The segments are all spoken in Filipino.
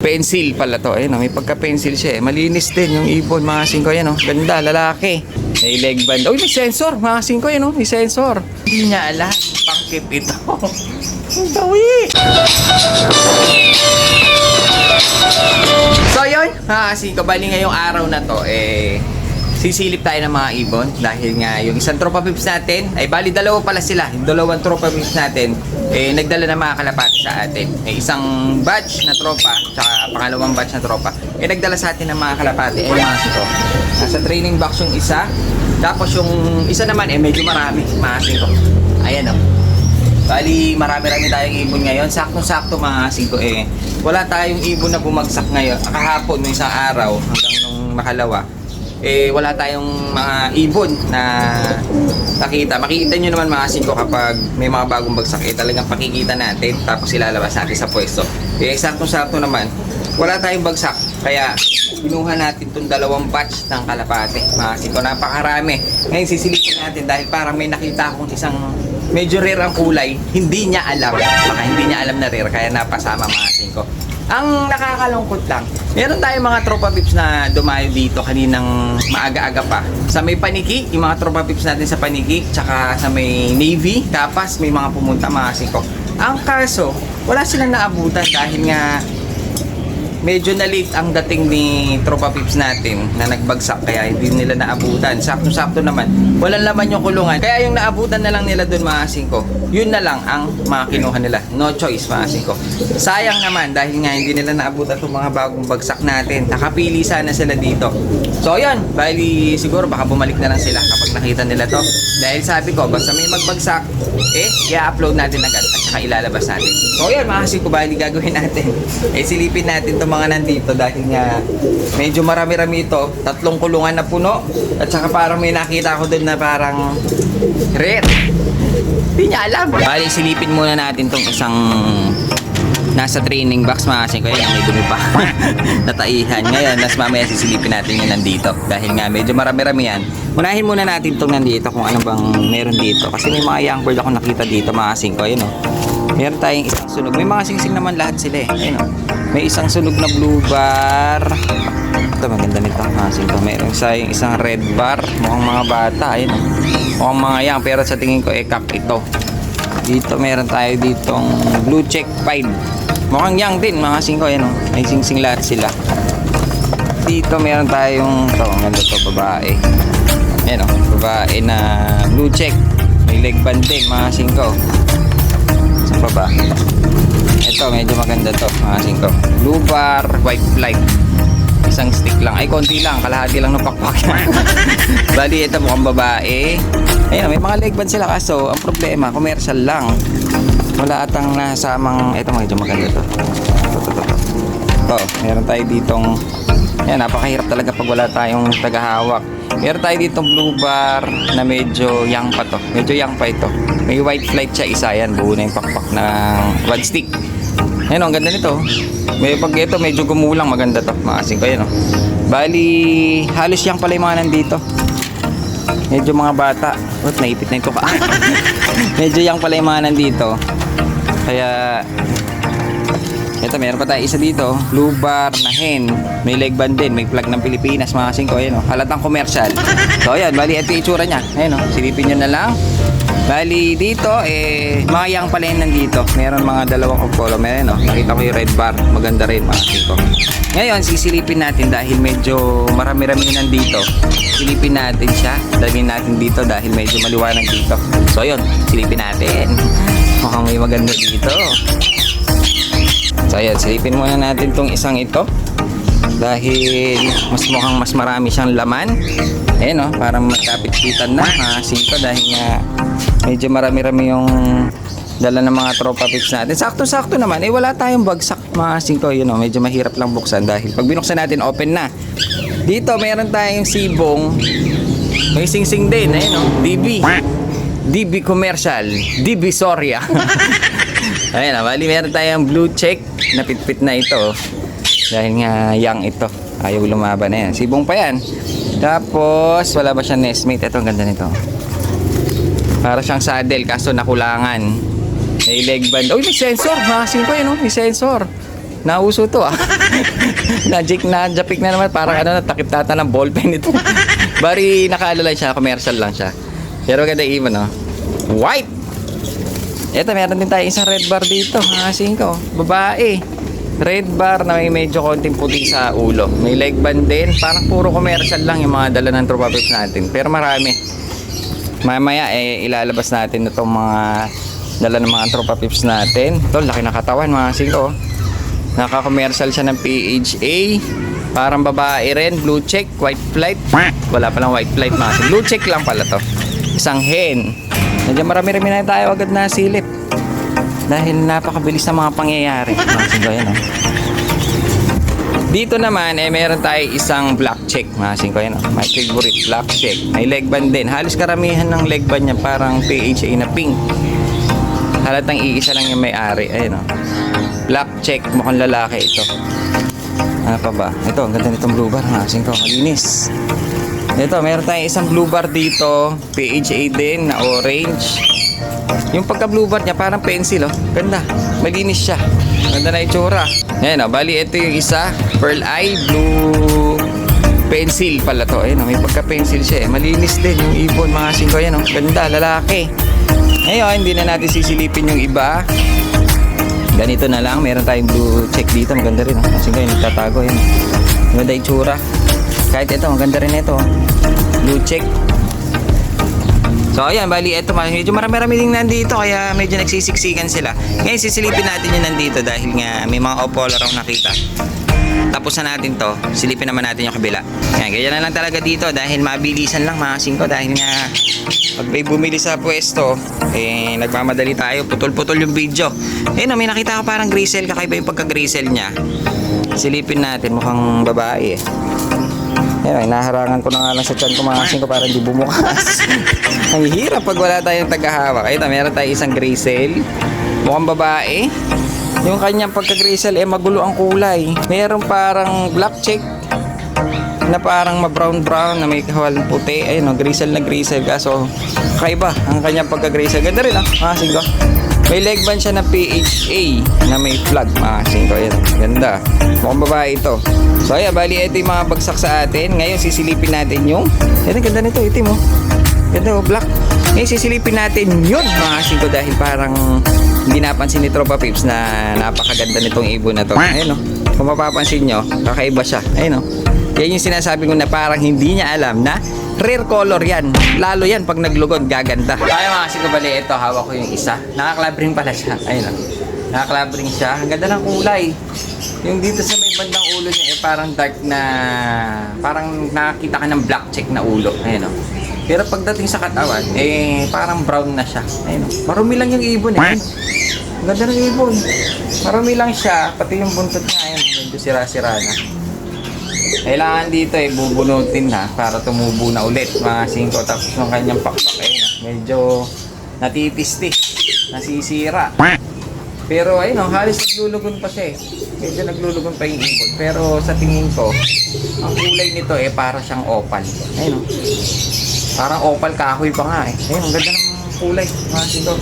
Pencil pala to. Ayun, oh, may pagka-pencil siya eh. Malinis din yung ibon, mga singko. Yan, oh. Ganda, lalaki. May leg band. Uy, may sensor, mga singko. Yan, oh. May sensor. Hindi niya alam. Pangkip ito. Ang dawi. So, yun. Mga singko, bali ngayong araw na to, eh, sisilip tayo ng mga ibon dahil nga yung isang tropa pips natin ay bali dalawa pala sila yung dalawang tropa pips natin eh nagdala ng mga kalapati sa atin may isang batch na tropa tsaka pangalawang batch na tropa eh nagdala sa atin ng mga kalapati eh mga sito nasa training box yung isa tapos yung isa naman eh medyo marami mga sito ayan o Bali, marami-rami tayong ibon ngayon. Saktong-sakto mga singko eh. Wala tayong ibon na bumagsak ngayon. Kahapon, nung isang araw, hanggang nung makalawa, eh wala tayong mga ibon na nakita. Makikita nyo naman mga singko kapag may mga bagong bagsak, eh talagang pakikita natin tapos ilalabas natin sa pwesto. Eh saktong-sakto naman, wala tayong bagsak. Kaya kinuha natin itong dalawang batch ng kalapate. Mga singko, napakarami. Ngayon sisilipin natin dahil parang may nakita akong isang medyo rare ang kulay. Hindi niya alam. Baka hindi niya alam na rare kaya napasama mga singko. Ang nakakalungkot lang, meron tayong mga tropa pips na dumayo dito kaninang maaga-aga pa. Sa may paniki, yung mga tropa pips natin sa paniki, tsaka sa may navy, tapas may mga pumunta mga singko. Ang kaso, wala silang naabutan dahil nga medyo na late ang dating ni Tropa Pips natin na nagbagsak kaya hindi nila naabutan. Sakto-sakto naman. Walang laman yung kulungan. Kaya yung naabutan na lang nila doon mga singko, yun na lang ang mga kinuha nila. No choice mga singko. Sayang naman dahil nga hindi nila naabutan itong mga bagong bagsak natin. Nakapili sana sila dito. So yan, bali siguro baka bumalik na lang sila kapag nakita nila to. Dahil sabi ko, basta may magbagsak, eh, i-upload natin agad at saka ilalabas natin. So yan mga singko, bali gagawin natin. Eh, silipin natin itong mga nandito dahil nga medyo marami-rami ito. Tatlong kulungan na puno. At saka parang may nakita ko doon na parang rare. Hindi niya alam. Bali, silipin muna natin tong isang nasa training box. Mga kasi kaya may dumi pa. Nataihan. Ngayon nas mamaya sisilipin natin yung nandito. Dahil nga medyo marami-rami yan. Unahin muna natin itong nandito kung ano bang meron dito. Kasi may mga young bird ako nakita dito. Mga singko ayun oh. Meron tayong isang sunog. May mga singsing naman lahat sila eh. Ayun oh may isang sunog na blue bar. Ito maganda nito mga singko meron sa isang red bar. Mukhang mga bata ayun. Mukhang mga young pero sa tingin ko eh kak ito. Dito meron tayo ditong blue check 5 mukhang young din mga singko yan oh. may sing-sing lahat sila. Dito meron tayong to ang ganda to babae. Yan oh, babae na blue check. May leg band din mga singko. Sa baba ito medyo maganda to mga singko blue bar white flight isang stick lang. Ay konti lang. Kalahati lang ng pakpak. Bali ito mukhang babae. Ayun may mga leg band sila. Kaso ang problema commercial lang. Wala atang nasamang ito medyo maganda to. Ito meron tayo ditong yan napakahirap talaga pag wala tayong tagahawak. Meron tayo ditong blue bar na medyo young pa to. Medyo young pa ito. May white flight siya isa. Yan buo na yung pakpak ng one stick Ayun, ang ganda nito. May pag ito medyo gumulang maganda to. Maasin ko yan, oh. Bali, halos yang pala yung mga nandito. Medyo mga bata. What, naipit na ito ka. medyo yung mga nandito. Kaya, ito, meron pa tayo isa dito. Blue bar na hen. May leg band din. May flag ng Pilipinas, mga singko. Ayan, oh. Halatang commercial. So, ayan. Bali, ito yung itsura niya. Ayan, oh. Silipin nyo na lang. Bali, dito, eh, mga yang pala yung nandito. Meron mga dalawang color. Meron, oh. Nakita ko yung red bar. Maganda rin, mga singko. Ngayon, sisilipin natin dahil medyo marami-rami nandito. Silipin natin siya. Dalhin natin dito dahil medyo maliwanag dito. So, yun. Silipin natin. Mukhang may maganda dito. So ayan, silipin muna natin tong isang ito. Dahil mas mukhang mas marami siyang laman. Ayan o, parang magkapit-pitan na mga singko dahil nga medyo marami-rami yung dala ng mga tropa pips natin. Sakto-sakto naman, eh wala tayong bagsak mga singko. Yun o, medyo mahirap lang buksan dahil pag binuksan natin, open na. Dito, meron tayong sibong. May sing-sing din, ayun o, DB. DB Commercial, DB Soria. Ayun na, bali meron tayong blue check na pitpit na ito. Dahil nga young ito. Ayaw lumaban na yan. Sibong pa yan. Tapos, wala ba siyang nestmate? Ito, ang ganda nito. Para siyang saddle, kaso nakulangan. May leg band. Uy, may sensor. Makasin ko yun, oh. May sensor. nauso to ah. Najik na, japik na naman. Parang ano na, takip tata ng ballpen ito. Bari, nakaalala siya, commercial lang siya. Pero ganda ibon, no? White! Ito, meron din tayo isang red bar dito. Hasin ko. Babae. Red bar na may medyo konting puti sa ulo. May leg band din. Parang puro commercial lang yung mga dala ng tropa natin. Pero marami. Mamaya, eh, ilalabas natin itong mga dala ng mga tropa pips natin. Ito, laki na katawan mga singko. Naka-commercial siya ng PHA. Parang babae rin. Blue check, white flight. Wala palang white flight mga singko. Blue check lang pala to. Isang hen. Medyo marami-rami na tayo agad na silip. Dahil napakabilis ng mga pangyayari. Mga singko, yan oh. Dito naman, eh, meron tayo isang black check. Mga singko, yan. My favorite black check. May leg band din. Halos karamihan ng leg band niya parang PHA na pink. Halatang iisa lang yung may-ari. Ayun oh. Black check. Mukhang lalaki ito. Ano pa ba? Ito, ang ganda nitong blue bar. Mga singko, malinis. Ito, meron tayong isang blue bar dito. PHA din na orange. Yung pagka blue bar niya parang pencil oh. Ganda. Malinis siya. Ganda na itsura. Ayan oh, bali ito yung isa. Pearl eye blue pencil pala to. Ayan oh, may pagka pencil siya eh. Malinis din yung ibon mga singko. Ayan oh, ganda, lalaki. Ngayon, hindi na natin sisilipin yung iba. Ganito na lang. Meron tayong blue check dito. Maganda rin oh. Kasi kayo nagtatago. Ayan oh. Maganda itsura. Kahit ito, maganda rin ito. oh. Blue check. So ayan, bali ito medyo marami-rami din nandito kaya medyo nagsisiksikan sila. Ngayon sisilipin natin yung nandito dahil nga may mga opola raw nakita. Tapos na natin to, silipin naman natin yung kabila. Yan, ganyan na lang talaga dito dahil mabilisan lang mga singko dahil nga pag may bumili sa pwesto, eh nagmamadali tayo, putol-putol yung video. Eh no, may nakita ko parang grisel, kakaiba yung pagka-grisel niya. Silipin natin, mukhang babae eh. Yan, naharangan ko na nga lang sa tiyan ko mga kasing ko para hindi bumukas. Ang hirap pag wala tayong tagahawak. Ito, meron tayo isang grisel. Mukhang babae. Yung kanyang pagka-grisel, eh magulo ang kulay. Meron parang black check na parang ma-brown-brown na may kawalan puti. Ayun, no, grisel na grisel. Kaso, kakaiba ang kanyang pagka-grisel. Ganda rin, ah, mga kasing ko. May leg band siya na PHA na may flag, mga kasing ko. Ayan, ganda. Mukhang babae ito. So ayan, bali ito yung mga bagsak sa atin. Ngayon sisilipin natin yung... Ayan, ganda nito, itim oh. Ganda oh, black. Ngayon sisilipin natin yun mga kasing ko dahil parang hindi napansin ni Tropa Pips na napakaganda nitong ibon na to. Ayun oh. Kung mapapansin nyo, kakaiba siya. Ayun oh. Yan yung sinasabi ko na parang hindi niya alam na rare color yan. Lalo yan pag naglugod, gaganda. Kaya mga kasing ko bali, ito, hawak ko yung isa. Nakaklabring pala siya. Ayun oh. Nakaklabring siya. Ang ganda ng kulay. Yung dito sa may bandang ulo niya eh parang dark na parang nakakita ka ng black check na ulo. Ayun oh. Pero pagdating sa katawan, eh parang brown na siya. Ayun oh. Marumi lang yung ibon eh. Ganda ng ibon. Marumi lang siya, pati yung buntot niya ayun, medyo sira-sira na. Kailangan dito eh bubunutin na para tumubo na ulit mga singko tapos yung kanyang pakpak ayun oh. Medyo natitistis, nasisira. Pero ayun oh, halos naglulugon pa siya eh. Medyo naglulugon pa yung ibon. Pero sa tingin ko, ang kulay nito eh para siyang opal. Ayun oh. Parang opal kahoy pa nga eh. Ayun, ang ganda ng kulay. Mga sito.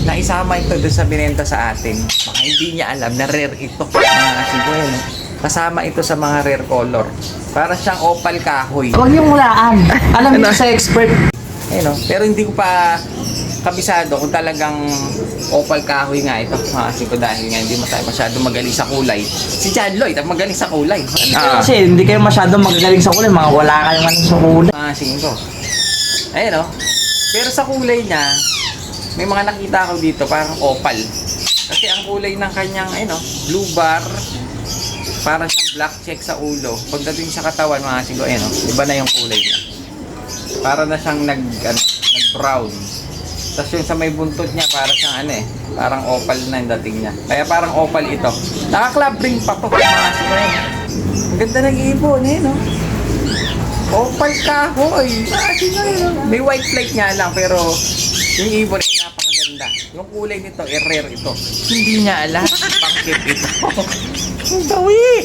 Naisama ito doon sa binenta sa atin. Baka hindi niya alam na rare ito. Mga sito yun. eh. Kasama ito sa mga rare color. Para siyang opal kahoy. Huwag niyong hulaan. Alam niyo Ano? sa expert. Ayun oh. Pero hindi ko pa kabisado kung talagang opal kahoy nga ito. Mga sito dahil nga hindi mo tayo masyado magaling sa kulay. Si John Lloyd, ang magaling sa kulay. Ah. Kasi hindi kayo masyado magagaling sa kulay. Mga wala kayong ano sa kulay. mga singko. Ayun oh. Pero sa kulay niya, may mga nakita ko dito parang opal. Kasi ang kulay ng kanyang ayun oh, blue bar, para siyang black check sa ulo. Pagdating sa katawan mga singko, ayun oh, iba na yung kulay niya. Para na siyang nag ano, nag-brown. Tapos yung sa may buntot niya para siyang ano eh, parang opal na yung dating niya. Kaya parang opal ito. Naka-club ring pa to mga singko. ayun. Ang ganda ng ibon eh, no? Opal kahoy. Ah, sino yun? May white flight nga lang pero yung ibon ay napakaganda. Yung kulay nito, eh, rare ito. Hindi niya alam. Pangkip ito. Bawi!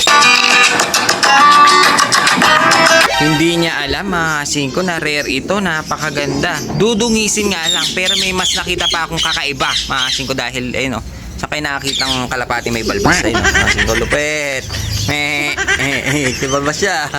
Hindi niya alam mga singko na rare ito, napakaganda. Dudungisin nga lang pero may mas nakita pa akong kakaiba mga singko dahil eh, ayun oh. Saka nakakita ng kalapati may balbas eh, ayun oh, mga singko lupet. Eh, eh, eh, siya?